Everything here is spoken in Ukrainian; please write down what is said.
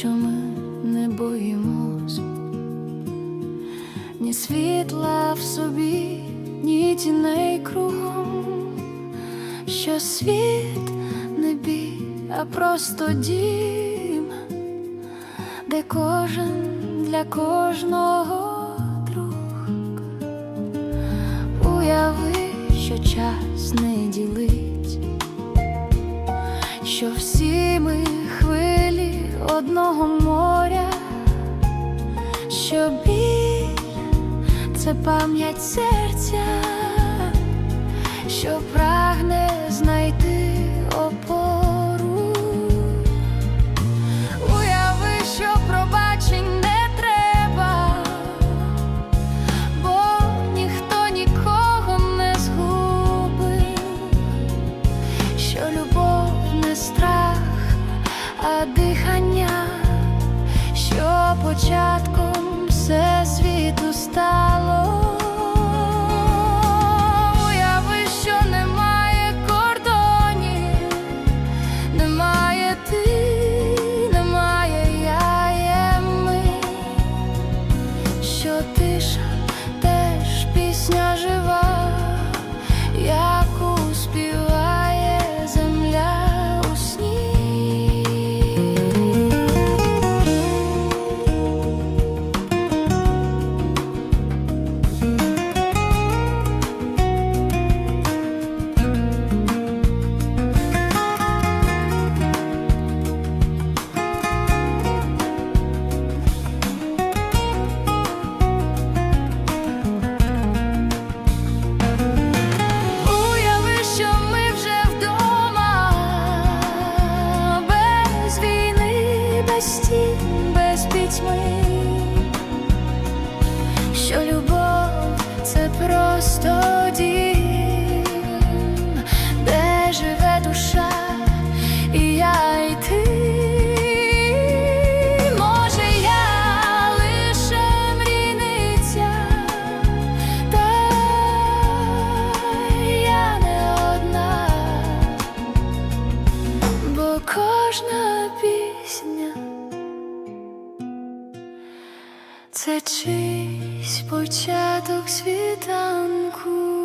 що ми не боїмось, ні світла в собі, ні тіней кругом, що світ не бій, а просто дім, де кожен для кожного друг, уяви, що час не ділить, що всі ми хвилі одного моря, що біль це пам'ять серця, початком все світу війни, без пітьми, що любов це просто дім, де живе душа, і я і ти. Може, я лише мрійниця, та я не одна, бо кожна пісня це чийсь початок світанку.